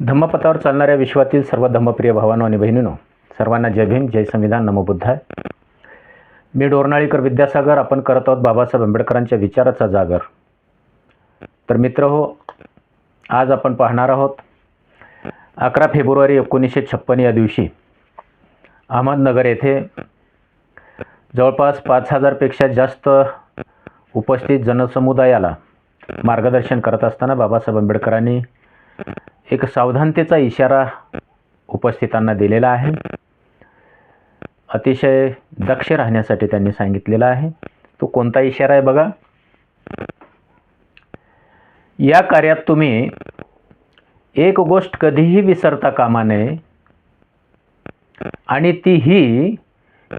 धम्मपथावर चालणाऱ्या विश्वातील सर्व धम्मप्रिय भावानो आणि बहिणींनो सर्वांना जय भीम जय संविधान नमो बुद्धाय मी डोरनाळीकर विद्यासागर आपण करत आहोत बाबासाहेब आंबेडकरांच्या विचाराचा जागर. तर मित्र हो आज आपण पाहणार आहोत अकरा फेब्रुवारी एकोणीसशे छप्पन या दिवशी अहमदनगर येथे जवळपास पाच हजारपेक्षा जास्त उपस्थित जनसमुदायाला मार्गदर्शन करत असताना बाबासाहेब आंबेडकरांनी एक सावधानतेचा इशारा उपस्थितांना दिलेला आहे. अतिशय दक्ष राहण्यासाठी त्यांनी सांगितलेला आहे. तो कोणता इशारा आहे बघा. या कार्यात तुम्ही एक गोष्ट कधीही विसरता कामा नये. आणि ती ही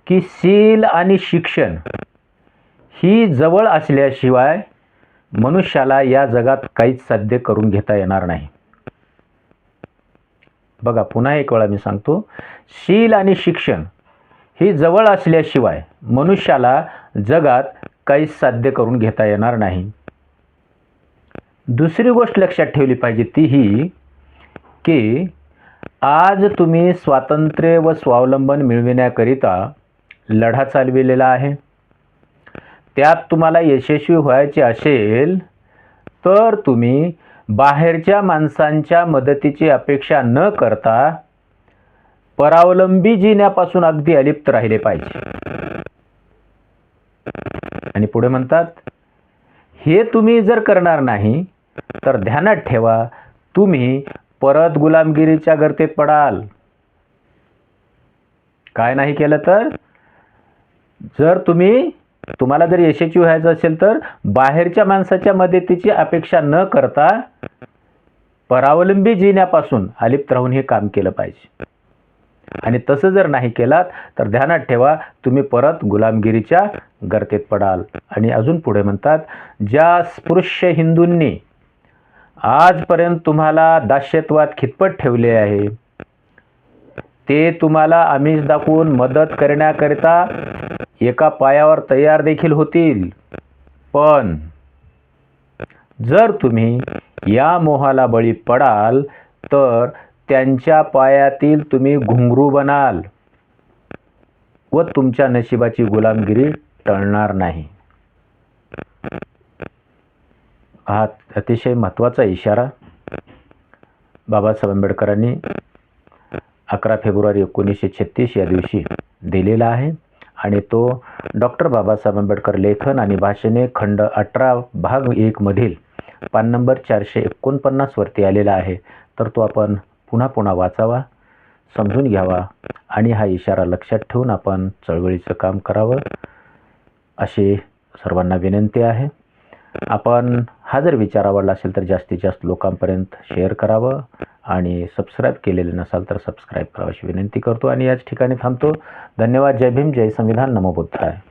की शील आणि शिक्षण ही जवळ असल्याशिवाय मनुष्याला या जगात काहीच साध्य करून घेता येणार नाही. बघा पुन्हा एक वेळा मी सांगतो. शील आणि शिक्षण ही जवळ असल्याशिवाय मनुष्याला जगात काहीच साध्य करून घेता येणार नाही. दुसरी गोष्ट लक्षात ठेवली पाहिजे ती ही की आज तुम्ही स्वातंत्र्य व स्वावलंबन मिळविण्याकरिता लढा चालविलेला आहे. त्यात तुम्हाला यशस्वी व्हायचे असेल तर तुम्ही बाहेरच्या माणसांच्या मदतीची अपेक्षा न करता परावलंबी जिण्यापासून अगदी अलिप्त राहिले पाहिजे. आणि पुढे म्हणतात हे तुम्ही जर करणार नाही तर ध्यानात ठेवा तुम्ही परत गुलामगिरीच्या गर्तेत पडाल. काय नाही केलं तर? जर तुम्ही तुम्हाला जर यशस्वी व्हायचं असेल तर बाहेरच्या माणसाच्या मदतीची अपेक्षा न करता परावलंबी जिण्यापासून अलिप्त राहून हे काम केलं पाहिजे. आणि तसं जर नाही केलात तर ध्यानात ठेवा तुम्ही परत गुलामगिरीच्या गर्तेत पडाल. आणि अजून पुढे म्हणतात ज्या स्पृश्य हिंदूंनी आजपर्यंत तुम्हाला दास्यत्वात खितपत ठेवले आहे ते तुम्हाला आमिष दाखवून मदत करण्याकरिता एका पायावर तयार देखील होतील. पण जर तुम्ही या मोहाला बळी पडाल तर त्यांच्या पायातील तुम्ही घुंगरू बनाल व तुमच्या नशिबाची गुलामगिरी टळणार नाही. हा अतिशय महत्त्वाचा इशारा बाबासाहेब आंबेडकरांनी अकरा फेब्रुवारी एकोणीसशे छत्तीस या दिवशी दिलेला आहे. आणि तो डॉक्टर बाबासाहेब आंबेडकर लेखन आणि भाषणे खंड अठरा भाग एकमधील पान नंबर चारशे एकोणपन्नासवरती आलेला आहे. तर तो आपण पुन्हा पुन्हा वाचावा समजून घ्यावा आणि हा इशारा लक्षात ठेवून आपण चळवळीचं काम करावं अशी सर्वांना विनंती आहे. आपण हा जर विचार आवडला असेल तर जास्तीत जास्त लोकांपर्यंत शेअर करावं. आणि सबस्क्राईब केलेले नसाल तर सबस्क्राईब करावं अशी विनंती करतो. आणि याच ठिकाणी थांबतो. धन्यवाद. जय भीम. जय संविधान. नमो बुद्धाय.